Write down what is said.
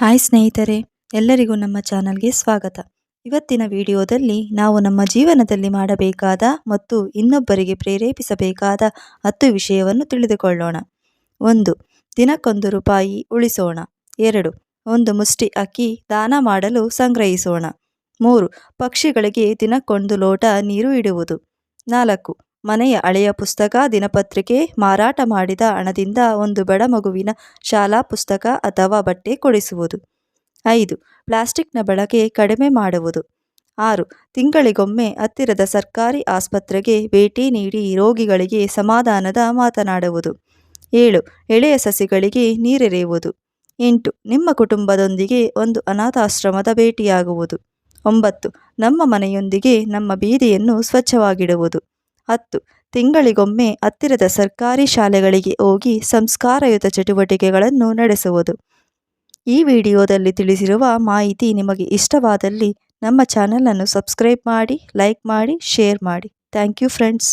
Hi ಸ್ನೇಹಿತರೆ, ಎಲ್ಲರಿಗೂ ನಮ್ಮ ಚಾನಲ್ಗೆ ಸ್ವಾಗತ. ಇವತ್ತಿನ ವಿಡಿಯೋದಲ್ಲಿ ನಾವು ನಮ್ಮ ಜೀವನದಲ್ಲಿ ಮಾಡಬೇಕಾದ ಮತ್ತು ಇನ್ನೊಬ್ಬರಿಗೆ ಪ್ರೇರೇಪಿಸಬೇಕಾದ ಹತ್ತು ವಿಷಯವನ್ನು ತಿಳಿದುಕೊಳ್ಳೋಣ. ಒಂದು, ದಿನಕ್ಕೊಂದು ರೂಪಾಯಿ ಉಳಿಸೋಣ. ಎರಡು, ಒಂದು ಮುಷ್ಟಿ ಅಕ್ಕಿ ದಾನ ಮಾಡಲು ಸಂಗ್ರಹಿಸೋಣ. ಮೂರು, ಪಕ್ಷಿಗಳಿಗೆ ದಿನಕ್ಕೊಂದು ಲೋಟ ನೀರು ಇಡುವುದು. ನಾಲ್ಕು ಮನೆಯ ಹಳೆಯ ಪುಸ್ತಕ, ದಿನಪತ್ರಿಕೆ, ಮಾರಾಟ ಮಾಡಿದ ಹಣದಿಂದ ಒಂದು ಬಡ ಮಗುವಿನ ಶಾಲಾ ಪುಸ್ತಕ ಅಥವಾ ಬಟ್ಟೆ ಕೊಡಿಸುವುದು. ಐದು, ಪ್ಲಾಸ್ಟಿಕ್ನ ಬಳಕೆ ಕಡಿಮೆ ಮಾಡುವುದು. ಆರು, ತಿಂಗಳಿಗೊಮ್ಮೆ ಹತ್ತಿರದ ಸರ್ಕಾರಿ ಆಸ್ಪತ್ರೆಗೆ ಭೇಟಿ ನೀಡಿ ರೋಗಿಗಳಿಗೆ ಸಮಾಧಾನದ ಮಾತನಾಡುವುದು. ಏಳು, ಎಳೆಯ ಸಸಿಗಳಿಗೆ ನೀರೆರೆಯುವುದು. ಎಂಟು, ನಿಮ್ಮ ಕುಟುಂಬದೊಂದಿಗೆ ಒಂದು ಅನಾಥಾಶ್ರಮದ ಭೇಟಿಯಾಗುವುದು. ಒಂಬತ್ತು, ನಮ್ಮ ಮನೆಯೊಂದಿಗೆ ನಮ್ಮ ಬೀದಿಯನ್ನು ಸ್ವಚ್ಛವಾಗಿಡುವುದು. ಹತ್ತು. ತಿಂಗಳಿಗೊಮ್ಮೆ ಹತ್ತಿರದ ಸರ್ಕಾರಿ ಶಾಲೆಗಳಿಗೆ ಹೋಗಿ ಸಂಸ್ಕಾರಯುತ ಚಟುವಟಿಕೆಗಳನ್ನು ನಡೆಸುವುದು. ಈ ವಿಡಿಯೋದಲ್ಲಿ ತಿಳಿಸಿರುವ ಮಾಹಿತಿ ನಿಮಗೆ ಇಷ್ಟವಾದಲ್ಲಿ ನಮ್ಮ ಚಾನಲನ್ನು ಸಬ್ಸ್ಕ್ರೈಬ್ ಮಾಡಿ, ಲೈಕ್ ಮಾಡಿ, ಶೇರ್ ಮಾಡಿ. Thank you friends.